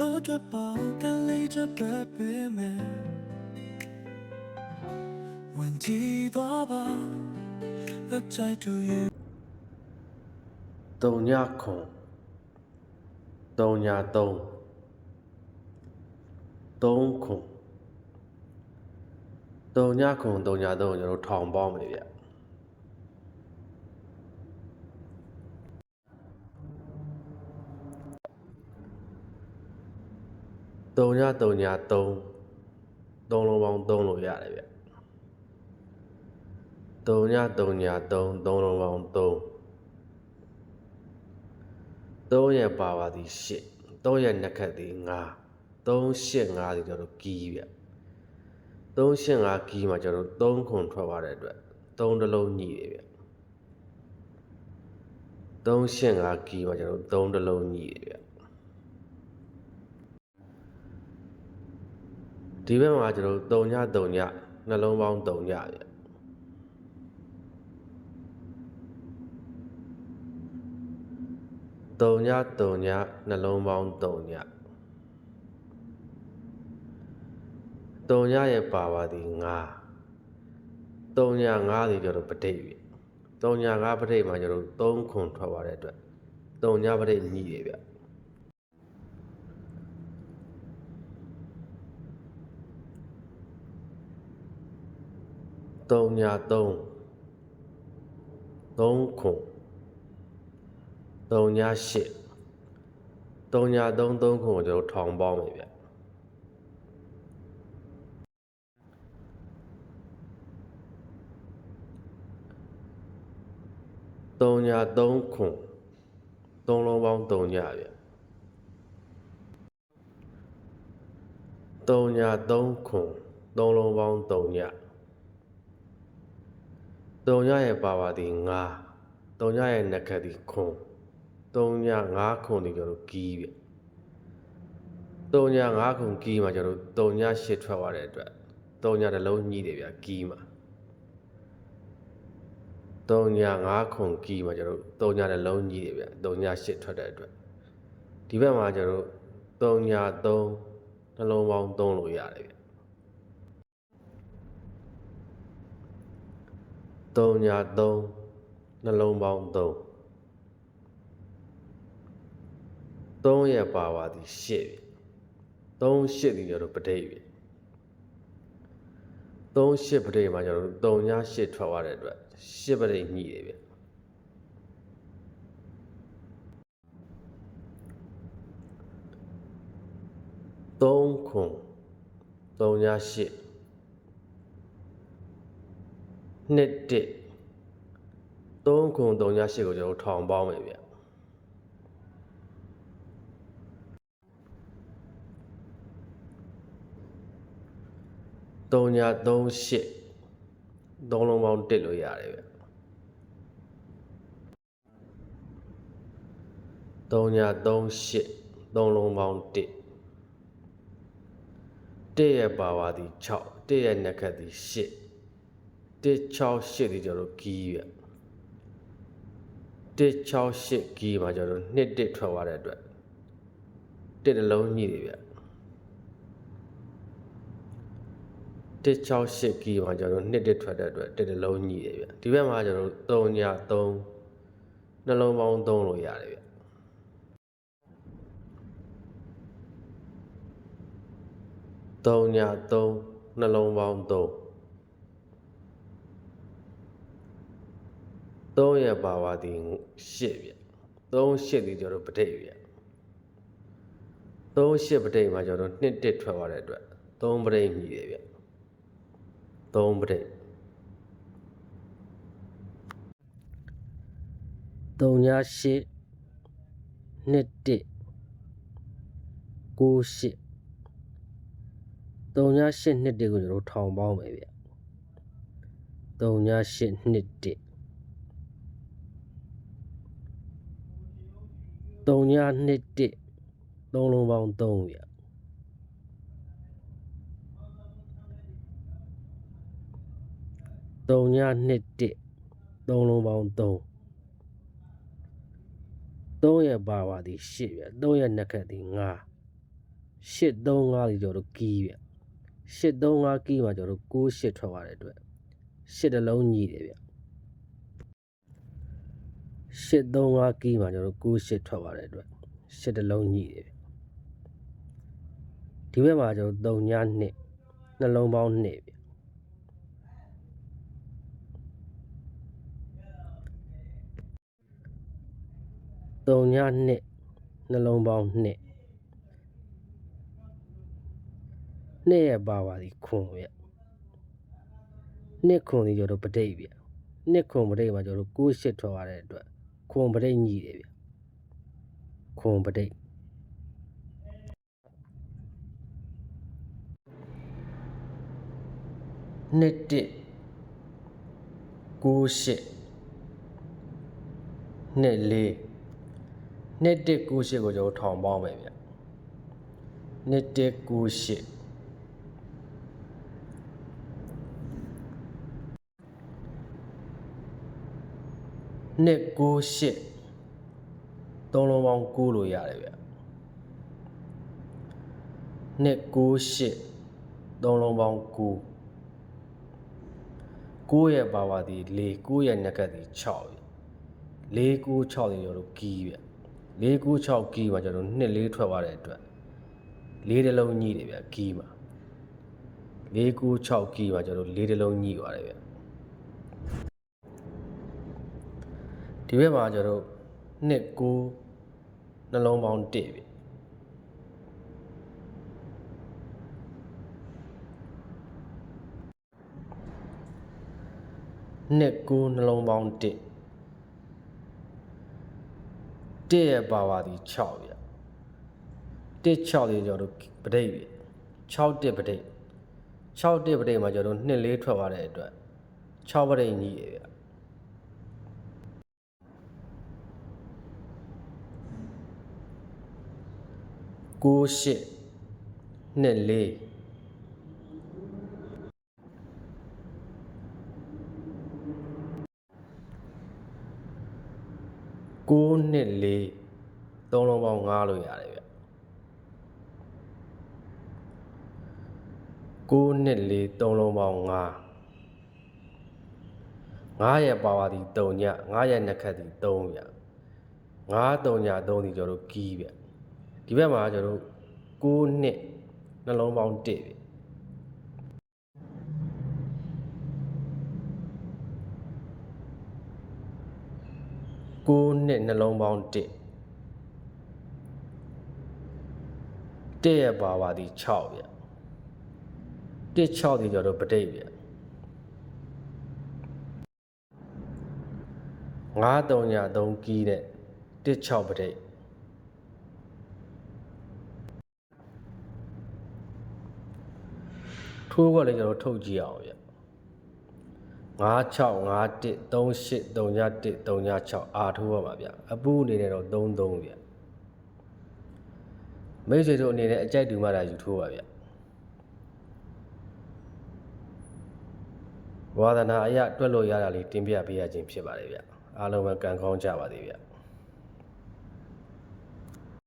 着，面，问多吧，在。豆芽孔，豆芽豆，洞孔，豆芽孔，豆芽豆，就是长没变。 တုံညတုံညာ3 3လုံးပေါင်း3လို့ရတယ်ဗျတုံညတုံညာ3 3လုံးပေါင်း3 3ရက်ပါပါသည်8 3ရက်နှစ်ခတ်သည်9 3 8 5သည်ကျွန်တော်တို့ကီးဗျ3 8 5ကီးမှာကျွန်တော်တို့3ခွန်ထွက်သွားတဲ့အတွက်3တစ်လုံးညှိတယ်ဗျ3 8 5ကီးမှာကျွန်တော်တို့3တစ်လုံးညှိတယ်ဗျ ဒီဘက်မှာကျွန်တော်တို့3ည3ညနှလုံးပေါင်း3ညဗျ3ည3ညနှလုံးပေါင်း3ည3ညရဲ့ပါပါသည်9 3ည9သည်ကျွန်တော်ပဋိပြီ3ည9ပဋိမှာကျွန်တော်3ခွန်ထွက်သွားတဲ့အတွက်3ညပဋိညှိတယ်ဗျ 3ည3 3ခွန်3ည8 3ည3 3ခွန်ကိုကျွန်တော်ထောင်ပေါင်းမယ်ဗျ3ည3ခွန်3လုံးပေါင်း3ည ဗျ3ည3ခွန်3လုံးပေါင်း3ည3ညရဲ့ပါပါသည်9 3ညရဲ့နှစ်ခတ်သည်ခွန်3ည5ခွန်ဒီကျွန်တော်တို့ကီးဗျ3ည5ခွန်ကီးမှာကျွန်တော်တို့3ည8ထွက်သွားတဲ့အတွက်3ညတစ်လုံးညှိတယ်ဗျကီးမှာ3ည5ခွန်ကီးမှာကျွန်တော်တို့3ညတစ်လုံးညှိတယ်ဗျ3ည8ထွက်တဲ့အတွက်ဒီဘက်မှာကျွန်တော်တို့3ည3နှလုံးပေါင်း3လို့ရတယ်ဗျ 3ည3နှလုံးပေါင်း3 3ရက်ပါပါသည်8ပြီ3 8ဒီကျတော့ပဋိပြီ3 8ပဋိမှာကျတော့3ည8ထွက်သွားတဲ့အတွက်8ပဋိညှိတယ်ဗျ3ခွန်3ည8 နှစ်တစ်3ခွန်3ည8ကိုကျွန်တော်ထောင်ပေါင်းမယ်ဗျ3ည3 8 3လုံးပေါင်းတစ်လို့ရတယ်ဗျ3ည3 8 3လုံးပေါင်းတစ်တစ်ရဲ့ပါပါသည်6တစ်ရဲ့နှစ်ခတ်သည်8 တစ်6 8ဒီကျွန်တော်တို့ကီးဗျတစ်6 8ကီးမှာကျွန်တော်တို့နှစ်တစ်ထွက်သွားတဲ့အတွက်တစ်တစ်လုံးညှိတယ်ဗျ168ကီမှာကျွန်တော်နှစ်တစ်ထွက်တဲ့အတွက်တစ်တစ်လုံးညှိတယ်ဗျဒီဘက်မှာကျွန်တော်3ည3နှလုံးပေါင်း3လို့ရတယ်ဗျ3ည3နှလုံးပေါင်း3 3ရက်ပါပါသည်8ဗျ3 8ဒီကျွန်တော်ပဋိဗျ3 8ပဋိမှာကျွန်တော်နှစ်တစ်ထွက်သွားတဲ့အတွက်3ပဋိညှိတယ်ဗျ3ပဋိ3ည8နှစ်တစ်9 8 3ည8နှစ်တစ်ကိုကျွန်တော်ထောင်ပေါင်းမယ်ဗျ3ည8နှစ် တစ်3ညနှစ်တစ်3လုံးပေါင်း3ဗျ3ညနှစ်တစ်3လုံးပေါင်း3 3ရက်ပါပါသည်8ဗျ3ရက်နှစ်ခတ်သည်9 835ဒီကျွန်တော်တို့ကီးဗျ835ကီးမှာကျွန်တော်တို့68ထွက်သွားတဲ့အတွက်8တစ်လုံးညီတယ်ဗျ 835ကီးမှာကျွန်တော်တို့68ထွက်သွားတဲ့အတွက်8တစ်လုံးညီတယ်ဗျဒီဘက်မှာကျွန်တော်တို့3ည2နှလုံးပေါင်း2ဗျ3ည2နှလုံးပေါင်း2နှစ်ရပါပါသည်ခွန်ဗျနှစ်ခွန်ဒီကျွန်တော်တို့ပဋိဗျနှစ်ခွန်ပဋိမှာကျွန်တော်တို့68ထွက်သွားတဲ့အတွက် ခွန်ပဋိညီတယ်ဗျခွန်ပဋိနှစ်တစ်68နှစ်လေးနှစ်တစ်68ကိုကျွန်တော်ထောင်ပေါင်းမယ်ဗျနှစ်တစ်68နှစ် 98သုံးလုံးပေါင်း9လို့ရတယ်ဗျနှစ်98သုံးလုံးပေါင်း9 9ရဲ့ပါဝါဒီ4 9ရဲ့နက်ကတ်ဒီ6ဗျ4 9 6တွေကျွန်တော်တို့ကီးဗျ4 9 6ကီးမှာကျွန်တော်တို့နှစ်လေးထွက်သွားတဲ့အတွက်လေးတစ်လုံးညှိတယ်ဗျကီးမှာ4 9 6ကီးမှာကျွန်တော်တို့လေးတစ်လုံးညှိသွားတယ်ဗျ ဒီဘက်မှာကျွန်တော်နှစ်ကိုနှလုံးပေါင်း1ပြီနှစ်ကိုနှလုံးပေါင်း1 1ရဲ့ပါဝါဒီ6ပြ1 6လေးကျွန်တော်ပဋိပ်ပြီ6 1ပဋိပ်6 1ပဋိပ်မှာကျွန်တော်2လေးထွက်သွားတဲ့အတွက်6ပဋိပ်ညီးရပြ 68 246နှစ်4သုံးလုံးပေါင်း9လို့ရတယ်ဗျ6နှစ်4သုံးလုံးပေါင်း9 9ရဲ့ပါဝါဒီ3ည9ရဲ့နှက်ခတ်ဒီ3ဗျ9 3ည3ဒီကျတို့ကီးဗျ ဒီဘက်မှာကျွန်တော်တို့6နှစ်နှလုံးပေါင်း1ဗျ6နှစ်နှလုံးပေါင်း1 1ရဲ့ပါဝါဒီ6ဗျ1 6ဒီကျွန်တော်တို့ပဋိဗျ9 3ည3ကီးနဲ့1 6ပဋိ ထိုးကလည်းကျွန်တော်ထုတ်ကြည့်အောင်ဗျ9 6 5 1 3 8 3ည1 3ည6အာထိုးရပါဗျအပူအနေနဲ့တော့3 3ဗျမိတ်ဆွေတို့အနေနဲ့အကြိုက်တူမှတာယူထိုးပါဗျဝါဒနာအရာတွက်လို့ရတာလေးတင်ပြပေးရခြင်းဖြစ်ပါတယ်ဗျအားလုံးပဲကံကောင်းကြပါသေးဗျ